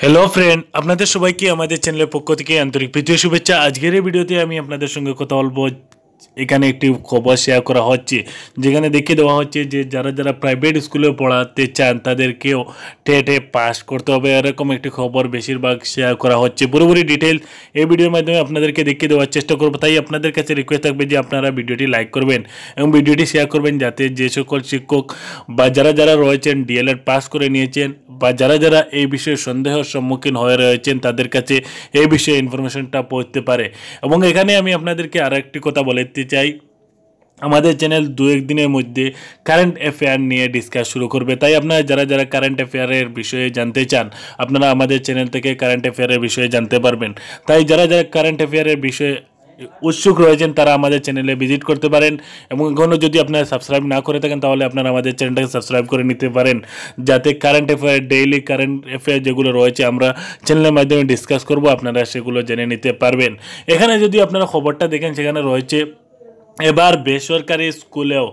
Hello friend আপনাদের সবাইকে আমাদের চ্যানেলের পক্ষ থেকে আন্তরিক প্রীতীয় শুভেচ্ছা। আজকের এই ভিডিওতে আমি আপনাদের সঙ্গে কথা বলব এখানে একটি খবর শেয়ার করা হচ্ছে, যেখানে দেখিয়ে দেওয়া হচ্ছে যে যারা যারা প্রাইভেট স্কুলে পড়াতে চান, তাদেরকেও টেটে পাস করতে হবে। এরকম একটি খবর বেশিরভাগ শেয়ার করা হচ্ছে। পুরোপুরি ডিটেল এই ভিডিওর মাধ্যমে আপনাদেরকে দেখিয়ে দেওয়ার চেষ্টা করব। তাই আপনাদের কাছে রিকোয়েস্ট থাকবে যে আপনারা ভিডিওটি লাইক করবেন এবং ভিডিওটি শেয়ার করবেন যাতে যে সকল শিক্ষক বা যারা যারা রয়েছেন ডিএলএড পাস করে নিয়েছেন বা যারা যারা এই বিষয়ে সন্দেহের সম্মুখীন হয়ে রয়েছেন, তাদের কাছে এই বিষয়ে ইনফরমেশনটা পৌঁছতে পারে। এবং এখানে আমি আপনাদেরকে আরও একটি কথা বলতে চাই। আমাদের চ্যানেল দু একদিনের মধ্যে কারেন্ট অ্যাফেয়ার নিয়ে ডিসকাস শুরু করবে। তাই আপনারা যারা যারা কারেন্ট অ্যাফেয়ারের বিষয়ে জানতে চান, আপনারা আমাদের চ্যানেল থেকে কারেন্ট অ্যাফেয়ারের বিষয়ে জানতে পারবেন। তাই যারা যারা কারেন্ট অ্যাফেয়ারের বিষয়ে উৎসুক রয়েছেন, তারা আমাদের চ্যানেলে ভিজিট করতে পারেন এবং এখনও যদি আপনারা সাবস্ক্রাইব না করে থাকেন, তাহলে আপনারা আমাদের চ্যানেলটাকে সাবস্ক্রাইব করে নিতে পারেন। যাতে current affair daily current affair যেগুলো রয়েছে, আমরা চ্যানেলের মাধ্যমে ডিসকাস করব, আপনারা সেগুলো জেনে নিতে পারবেন। এখানে যদি আপনারা খবরটা দেখেন, সেখানে রয়েছে এবার বেসরকারি স্কুলেও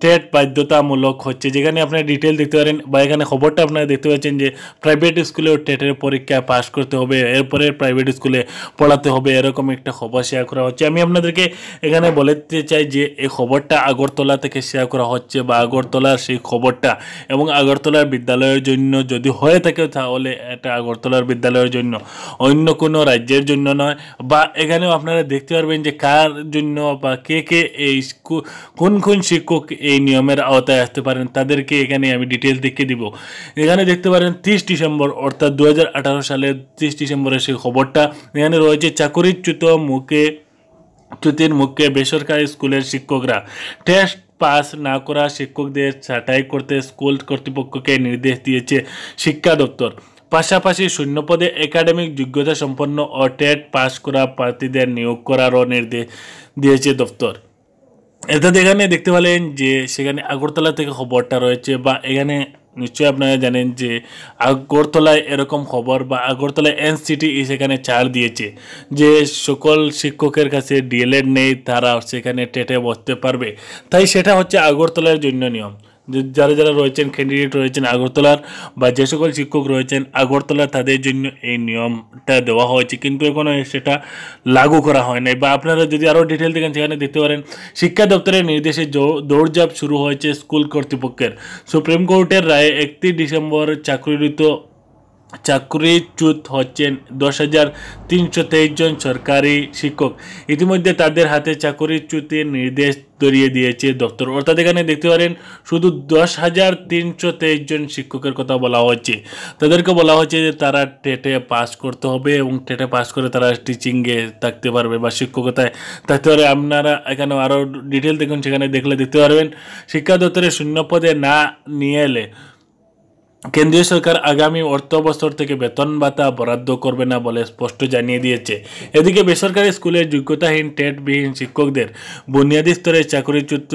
টেট বাধ্যতামূলক হচ্ছে। যেখানে আপনার ডিটেল দেখতে পারেন বা এখানে খবরটা আপনারা দেখতে পাচ্ছেন যে প্রাইভেট স্কুলেও টেটের পরীক্ষা পাস করতে হবে, এরপরে প্রাইভেট স্কুলে পড়াতে হবে, এরকম একটা খবর শেয়ার করা হচ্ছে। আমি আপনাদেরকে এখানে বলতে চাই যে এই খবরটা আগরতলা থেকে শেয়ার করা হচ্ছে বা আগরতলার সেই খবরটা এবং আগরতলার বিদ্যালয়ের জন্য যদি হয়ে থাকে তাহলে এটা আগরতলার বিদ্যালয়ের জন্য, অন্য কোনো রাজ্যের জন্য নয়। বা এখানেও আপনারা দেখতে পারবেন যে কার জন্য বা কে কে এই কোন কোন শিক্ষক এই নিয়মের আওতায় আসতে পারেন, তাদেরকে এখানে আমি ডিটেলস দেখিয়ে দিব। এখানে দেখতে পারেন তিরিশ ডিসেম্বর, অর্থাৎ দু সালের তিরিশ ডিসেম্বরের সেই খবরটা। এখানে রয়েছে চাকরিচ্যুত মুখে, চ্যুতির মুখে বেসরকারি স্কুলের শিক্ষকরা। টেস্ট পাস না করা শিক্ষকদের ছাঁটাই করতে স্কুল কর্তৃপক্ষকে নির্দেশ দিয়েছে শিক্ষা দপ্তর। পাশাপাশি শূন্যপদে একাডেমিক যোগ্যতা সম্পন্ন ও টেট পাস করা প্রার্থীদের নিয়োগ করারও নির্দেশ দিয়েছে দপ্তর। অর্থাৎ এখানে দেখতে পেলেন যে সেখানে আগরতলা থেকে খবরটা রয়েছে বা এখানে নিশ্চয়ই আপনারা জানেন যে আগরতলায় এরকম খবর বা আগরতলায় এনসিটি সেখানে ছাড় দিয়েছে যে সকল শিক্ষকের কাছে ডিএলএড নেই, তারা সেখানে টেটে বসতে পারবে। তাই সেটা হচ্ছে আগরতলার জন্য নিয়ম। যারা যারা রয়েছেন ক্যান্ডিডেট রয়েছেন আগরতলার বা যে সকল শিক্ষক রয়েছেন আগরতলার তাদের জন্য এই নিয়মটা দেওয়া হয়েছে। কিন্তু এখনও সেটা লাগু করা হয় নাই। বা আপনারা যদি আরও ডিটেল দেখেন, সেখানে দেখতে পারেন, শিক্ষা দপ্তরের নির্দেশে দৌড়ঝাঁপ শুরু হয়েছে স্কুল কর্তৃপক্ষের। সুপ্রিম কোর্টের রায়ে একত্রিশ ডিসেম্বর চাকরিরত চাকরিচ্যুত হচ্ছেন দশ হাজার তিনশো তেইশ জন সরকারি শিক্ষক। ইতিমধ্যে তাদের হাতে চাকরিচ্যুতির নির্দেশ ধরিয়ে দিয়েছে দপ্তর। অর্থাৎ এখানে দেখতে পারেন, শুধু দশ হাজার তিনশো তেইশ জন শিক্ষকের কথা বলা হচ্ছে। তাদেরকে বলা হচ্ছে যে তারা টেটে পাস করতে হবে এবং টেটে পাস করে তারা টিচিংয়ে থাকতে পারবে বা শিক্ষকতায় থাকতে পারবে। আপনারা এখানে আরও ডিটেল দেখুন, সেখানে দেখলে দেখতে পারবেন, শিক্ষা দপ্তরের শূন্য পদে না নিয়ে এলে কেন্দ্রীয় সরকার আগামী অর্থ বছর থেকে বেতন ভাতা বরাদ্দ করবে না বলে স্পষ্ট জানিয়ে দিয়েছে। এদিকে বেসরকারি স্কুলের যোগ্যতাহীন টেটবিহীন শিক্ষকদের বুনিয়াদী স্তরে চাকরিচ্যুত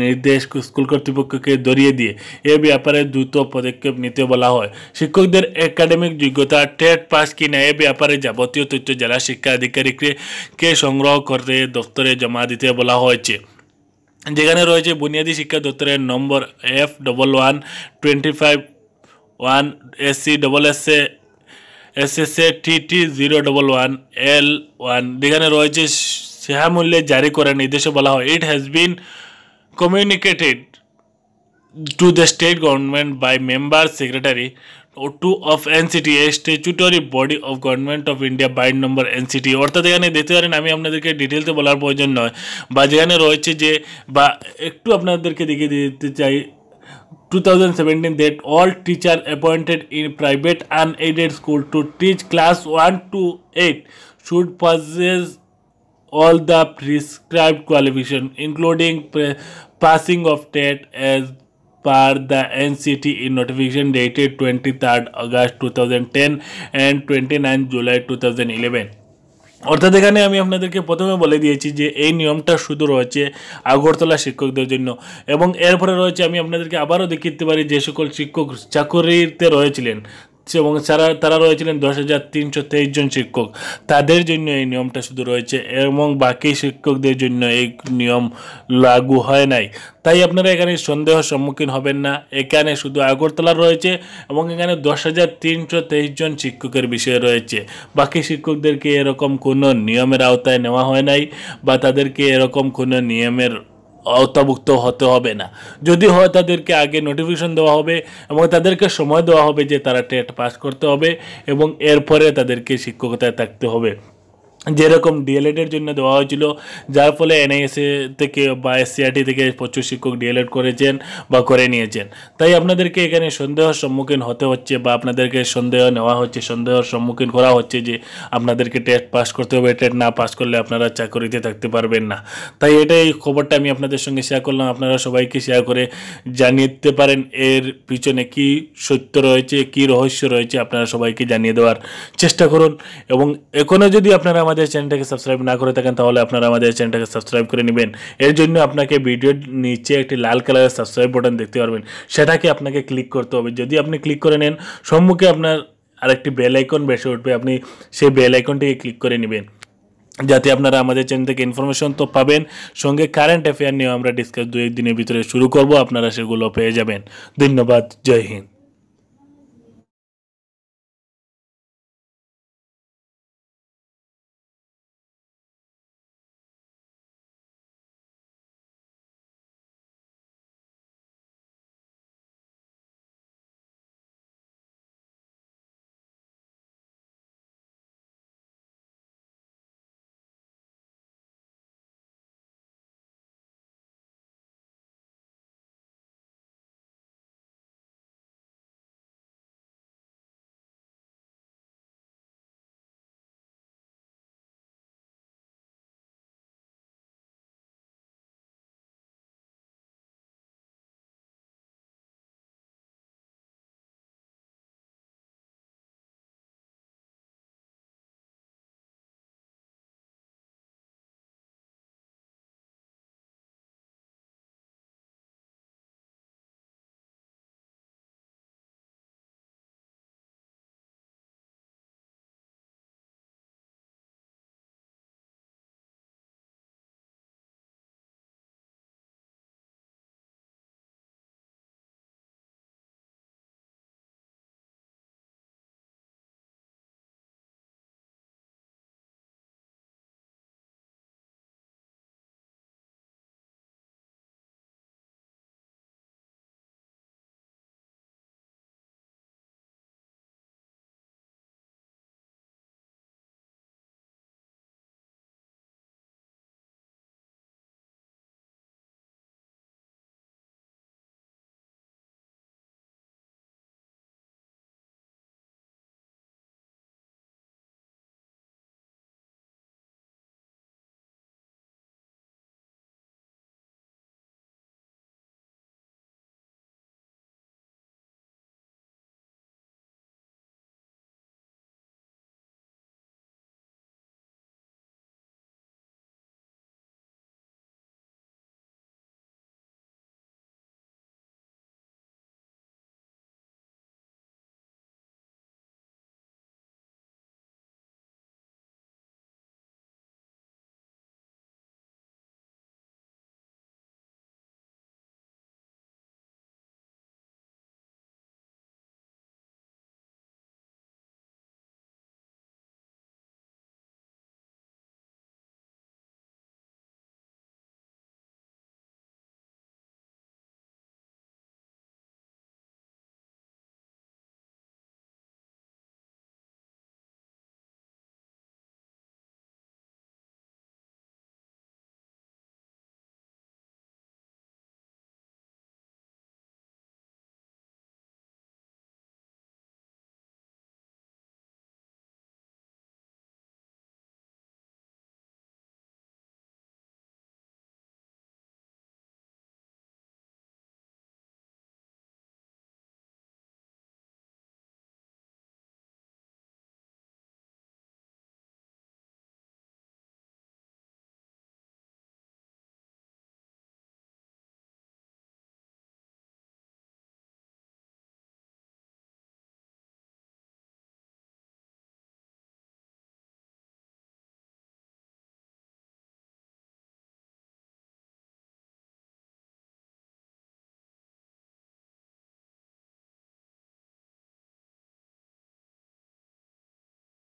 নির্দেশ স্কুল কর্তৃপক্ষকে ধরিয়ে দিয়ে এ ব্যাপারে দ্রুত পদক্ষেপ নিতে বলা হয়। শিক্ষকদের একাডেমিক যোগ্যতা টেট পাস কিনা এ ব্যাপারে যাবতীয় তথ্য জেলা শিক্ষা আধিকারিককে সংগ্রহ করে দপ্তরে জমা দিতে বলা হয়েছে। যেখানে রয়েছে বুনিয়াদী শিক্ষা দপ্তরের number F double one twenty five one SC double S A S S A T T zero double one L one যেখানে রয়েছে সেহা মূল্যে জারি করার নির্দেশে বলা হয়। It has been communicated to the state government by member secretary or to of NCT a statutory body of government of India by number NCT অর্থাৎ এখানে দেখতে পারেন, আমি আপনাদেরকে ডিটেলসে বলার প্রয়োজন নয়। বা যেখানে রয়েছে যে, বা একটু আপনাদেরকে দেখিয়ে দিতে চাই 2017 that all teacher appointed in private unaided school to teach class 1 to 8 should possess all the prescribed qualification including pre- passing of TET as per the NCT in notification dated 23rd August 2010 and 29 July 2011 অর্থাৎ এখানে আমি আপনাদেরকে প্রথমে বলে দিয়েছি যে এই নিয়মটা শুধু রয়েছে আগরতলা শিক্ষকদের জন্য। এবং এরপরে রয়েছে আমি আপনাদেরকে আবারও দেখিতে পারি যে সকল শিক্ষক চাকরিতে রয়েছিলেন। এবং তারা তারা রয়েছিলেন দশ হাজার তিনশো তেইশ জন শিক্ষক। তাদের জন্য এই নিয়মটা শুধু রয়েছে এবং বাকি শিক্ষকদের জন্য এই নিয়ম লাগু হয় নাই। তাই আপনারা এখানে সন্দেহ সম্মুখীন হবেন না। এখানে শুধু আগরতলা রয়েছে এবং এখানে দশ হাজার তিনশো তেইশ জন শিক্ষকের বিষয় রয়েছে। বাকি শিক্ষকদেরকে এরকম কোনো নিয়মের আওতায় নেওয়া হয় নাই বা তাদেরকে এরকম কোনো নিয়মের আওতাভুক্ত হতে হবে না। যদি হয় তাদেরকে আগে নোটিফিকেশন দেওয়া হবে এবং তাদেরকে সময় দেওয়া হবে যে তারা টেট পাস করতে হবে এবং এরপরে তাদেরকে শিক্ষকতায় থাকতে হবে। যেরকম ডিএলএডের জন্য দেওয়া হয়েছিল, যার ফলে এনআইএসএ থেকে বা এসসিআরটি থেকে প্রচুর শিক্ষক ডিএলএড করেছেন বা করে নিয়েছেন। তাই আপনাদেরকে এখানে সন্দেহের সম্মুখীন হতে হচ্ছে বা আপনাদেরকে সন্দেহ নেওয়া হচ্ছে, সন্দেহের সম্মুখীন করা হচ্ছে যে আপনাদেরকে টেস্ট পাস করতে হবে টেট না পাস করলে আপনারা চাকরিতে থাকতে পারবেন না। তাই এটাই খবরটা আমি আপনাদের সঙ্গে শেয়ার করলাম। আপনারা সবাইকে শেয়ার করে জানিয়ে দিতে পারেন এর পিছনে কি সত্য রয়েছে, কি রহস্য রয়েছে, আপনারা সবাইকে জানিয়ে দেওয়ার চেষ্টা করুন। এবং এখনও যদি আপনারা আমাদের চ্যানেলটাকে সাবস্ক্রাইব না করে থাকেন, তাহলে আপনারা আমাদের চ্যানেলটাকে সাবস্ক্রাইব করে নেবেন। এর জন্য আপনাকে ভিডিওর নিচে একটি লাল কালারের সাবস্ক্রাইব বাটন দেখতে পারবেন। সেটাকে আপনাকে ক্লিক করতে হবে। যদি আপনি ক্লিক করে নেন, সম্মুখে আপনার আরেকটি বেল আইকন বেসে উঠবে। আপনি সেই বেল আইকনটিকে ক্লিক করে নেবেন। যাতে আপনারা আমাদের চ্যানেল থেকে ইনফরমেশন তো পাবেন। সঙ্গে কারেন্ট অ্যাফেয়ার নিয়েও আমরা ডিসকাস দু এক দিনের ভিতরে শুরু করব। আপনারা সেগুলো পেয়ে যাবেন। ধন্যবাদ। জয় হিন্দ।